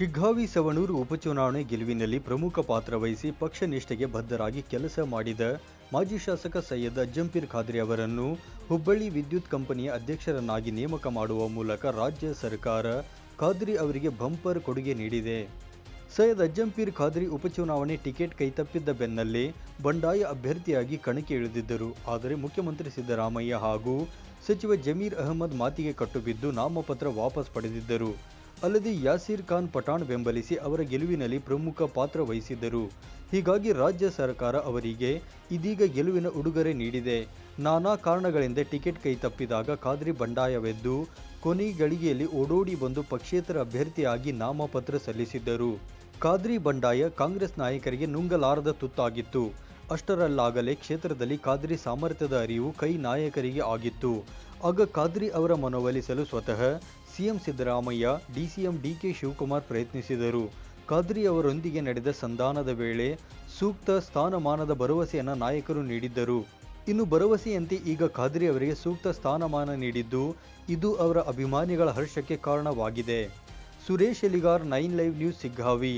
ಶಿಗ್ಗಾವಿ ಸವಣೂರು ಉಪಚುನಾವಣೆ ಗೆಲುವಿನಲ್ಲಿ ಪ್ರಮುಖ ಪಾತ್ರ ವಹಿಸಿ ಪಕ್ಷ ನಿಷ್ಠೆಗೆ ಬದ್ಧರಾಗಿ ಕೆಲಸ ಮಾಡಿದ ಮಾಜಿ ಶಾಸಕ ಸೈಯದ್ ಅಜ್ಜಂಪೀರ್ ಖಾದ್ರಿ ಅವರನ್ನು ಹುಬ್ಬಳ್ಳಿ ವಿದ್ಯುತ್ ಕಂಪನಿಯ ಅಧ್ಯಕ್ಷರನ್ನಾಗಿ ನೇಮಕ ಮಾಡುವ ಮೂಲಕ ರಾಜ್ಯ ಸರ್ಕಾರ ಖಾದ್ರಿ ಅವರಿಗೆ ಬಂಪರ್ ಕೊಡುಗೆ ನೀಡಿದೆ. ಸೈಯದ್ ಅಜ್ಜಂಪೀರ್ ಖಾದ್ರಿ ಉಪಚುನಾವಣೆ ಟಿಕೆಟ್ ಕೈತಪ್ಪಿದ್ದ ಬೆನ್ನಲ್ಲೇ ಬಂಡಾಯ ಅಭ್ಯರ್ಥಿಯಾಗಿ ಕಣಕ್ಕೆ ಇಳಿದಿದ್ದರು. ಆದರೆ ಮುಖ್ಯಮಂತ್ರಿ ಸಿದ್ದರಾಮಯ್ಯ ಹಾಗೂ ಸಚಿವ ಜಮೀರ್ ಅಹಮದ್ ಮಾತಿಗೆ ಕಟ್ಟುಬಿದ್ದು ನಾಮಪತ್ರ ವಾಪಸ್ ಪಡೆದಿದ್ದರು. ಅಲ್ಲದೆ ಯಾಸೀರ್ ಖಾನ್ ಪಠಾಣ್ ಬೆಂಬಲಿಸಿ ಅವರ ಗೆಲುವಿನಲ್ಲಿ ಪ್ರಮುಖ ಪಾತ್ರ ವಹಿಸಿದ್ದರು. ಹೀಗಾಗಿ ರಾಜ್ಯ ಸರ್ಕಾರ ಅವರಿಗೆ ಇದೀಗ ಗೆಲುವಿನ ಉಡುಗೊರೆ ನೀಡಿದೆ. ನಾನಾ ಕಾರಣಗಳಿಂದ ಟಿಕೆಟ್ ಕೈ ತಪ್ಪಿದಾಗ ಖಾದ್ರಿ ಬಂಡಾಯವೆದ್ದು, ಕೊನೆ ಗಳಿಗೆಯಲ್ಲಿ ಓಡೋಡಿ ಬಂದು ಪಕ್ಷೇತರ ಅಭ್ಯರ್ಥಿಯಾಗಿ ನಾಮಪತ್ರ ಸಲ್ಲಿಸಿದ್ದರು. ಖಾದ್ರಿ ಬಂಡಾಯ ಕಾಂಗ್ರೆಸ್ ನಾಯಕರಿಗೆ ನುಂಗಲಾರದ ತುತ್ತಾಗಿತ್ತು. ಅಷ್ಟರಲ್ಲಾಗಲೇ ಕ್ಷೇತ್ರದಲ್ಲಿ ಖಾದ್ರಿ ಸಾಮರ್ಥ್ಯದ ಅರಿವು ಕೈ ನಾಯಕರಿಗೆ ಆಗಿತ್ತು. ಆಗ ಖಾದ್ರಿ ಅವರ ಮನವೊಲಿಸಲು ಸ್ವತಃ CM Siddaramaiah, DCM DK Shivakumar ಪ್ರಯತ್ನಿಸಿದರು. ಖಾದ್ರಿ ಅವರೊಂದಿಗೆ ನಡೆದ ಸಂಧಾನದ ವೇಳೆ ಸೂಕ್ತ ಸ್ಥಾನಮಾನದ ಭರವಸೆಯನ್ನು ನಾಯಕರು ನೀಡಿದ್ದರು. ಇನ್ನು ಭರವಸೆಯಂತೆ ಈಗ ಖಾದ್ರಿ ಅವರಿಗೆ ಸೂಕ್ತ ಸ್ಥಾನಮಾನ ನೀಡಿದ್ದು ಇದು ಅವರ ಅಭಿಮಾನಿಗಳ ಹರ್ಷಕ್ಕೆ ಕಾರಣವಾಗಿದೆ. Suresh Eligar, nine live news, Shiggavi.